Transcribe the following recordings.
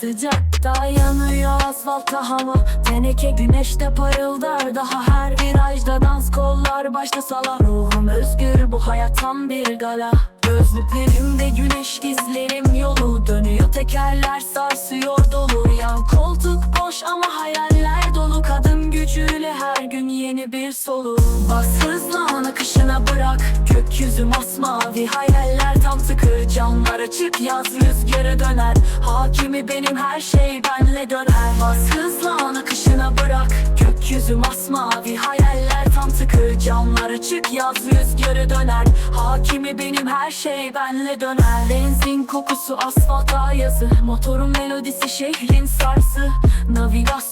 Sıcakta yanıyor asfaltta hava Teneke güneşte parıldar. Daha her virajda dans kollar başta sala. Ruhum özgür bu hayat tam bir gala. Gözlüklerimde güneş izlerim yolu. Dönüyor tekerler sarsıyor dolu. Yan koltuk boş ama hayaller dolu. Kadın gücüyle her gün yeni bir solu. Bas hızla an akışına bırak. Gökyüzü masmavi hayaller açık yaz rüzgarı döner. Hakimi benim her şey benle döner. Bas hızla an akışına bırak. Gökyüzü masmavi hayaller tam tıkır. Camlar açık yaz rüzgarı döner. Hakimi benim her şey benle döner. Benzin kokusu asfalta yazı. Motorun melodisi şehrin sarsı. Navigasyon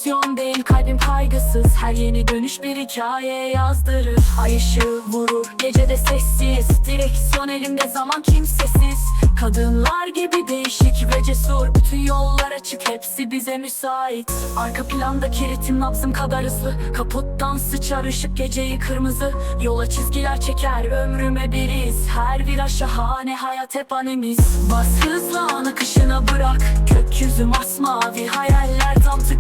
kaygısız Her yeni dönüş bir hikaye yazdırır. Ay ışığı vurur gecede sessiz. Direksiyon elimde zaman kimsesiz. Kadınlar gibi değişik ve cesur. Bütün yollar açık hepsi bize müsait. Arka plandaki ritim nabzım kadar hızlı. Kaputtan sıçar ışık geceyi kırmızı. Yola çizgiler çeker ömrüme bir iz. Her viraj şahane hayat hep anemiz. Bas hızla an akışına bırak. Gökyüzü masmavi hayaller tam tıkır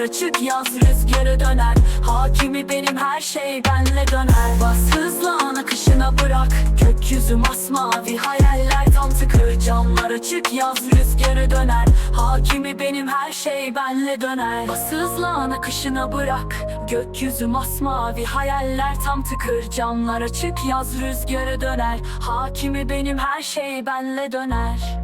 Camlar açık yaz rüzgarı döner. Hakimi benim her şey benle döner. Bas hızla an akışına bırak. Gökyüzü masmavi hayaller tam tıkır. Camlar açık yaz rüzgarı döner. Hakimi benim her şey benle döner. Bas hızla an akışına bırak. Gökyüzü masmavi hayaller tam tıkır. Camlar açık yaz rüzgarı döner. Hakimi benim her şey benle döner